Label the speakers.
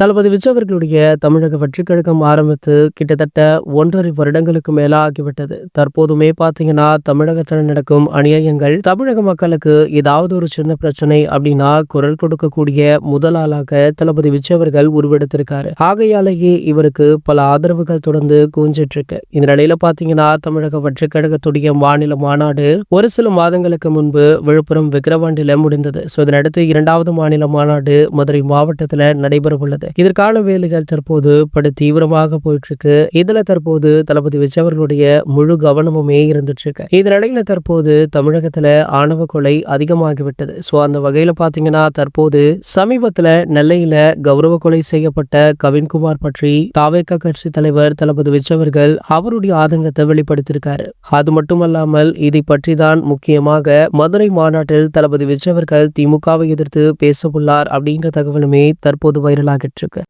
Speaker 1: தளபதி விஜய் அவர்களுடைய தமிழக வெற்றி கழகம் ஆரம்பித்து கிட்டத்தட்ட ஒன்றரை வருடங்களுக்கு மேல ஆகிவிட்டது தற்போதுமே பார்த்தீங்கன்னா தமிழகத்தில் நடக்கும் அநியாயங்கள் தமிழக மக்களுக்கு ஏதாவது ஒரு சின்ன பிரச்சனை அப்படின்னா குரல் கொடுக்கக்கூடிய முதல் ஆளாக தளபதி விஜய் அவர்கள் உருவெடுத்திருக்காரு. ஆகையாலேயே இவருக்கு பல ஆதரவுகள் தொடர்ந்து கூஞ்சிட்டு இருக்கு இந்த நிலையில பாத்தீங்கன்னா தமிழக வெற்றி கழகத்துடைய மாநில மாநாடு ஒரு சில மாதங்களுக்கு முன்பு விழுப்புரம் விக்கிரவாண்டில முடிந்தது. ஸோ இதனடுத்து இரண்டாவது மாநில மாநாடு மதுரை மாவட்டத்தில் நடைபெற உள்ளது இதற்கான வேலைகள் தற்போது படு தீவிரமாக போயிட்டு இருக்கு இதுல தற்போது தளபதி விஜய் அவர்களுடைய முழு கவனமுமே இருந்துட்டு இருக்கு இந்த தற்போது தமிழகத்துல ஆணவ கொலை அதிகமாகிவிட்டது. ஸோ அந்த வகையில பாத்தீங்கன்னா தற்போது சமீபத்துல நெல்லையில கௌரவ கொலை செய்யப்பட்ட கவின்குமார் பற்றி தாவேக்கா கட்சி தலைவர் தளபதி விஜய் அவர்கள் அவருடைய ஆதங்கத்தை வெளிப்படுத்தியிருக்காரு. அது மட்டுமல்லாமல் இதை பற்றி தான் முக்கியமாக மதுரை மாநாட்டில் தளபதி விஜய் அவர்கள் திமுகவை எதிர்த்து பேசவுள்ளார் அப்படிங்கிற அப்படின்ற தகவலுமே தற்போது வைரலாகிட்டு இருக்கு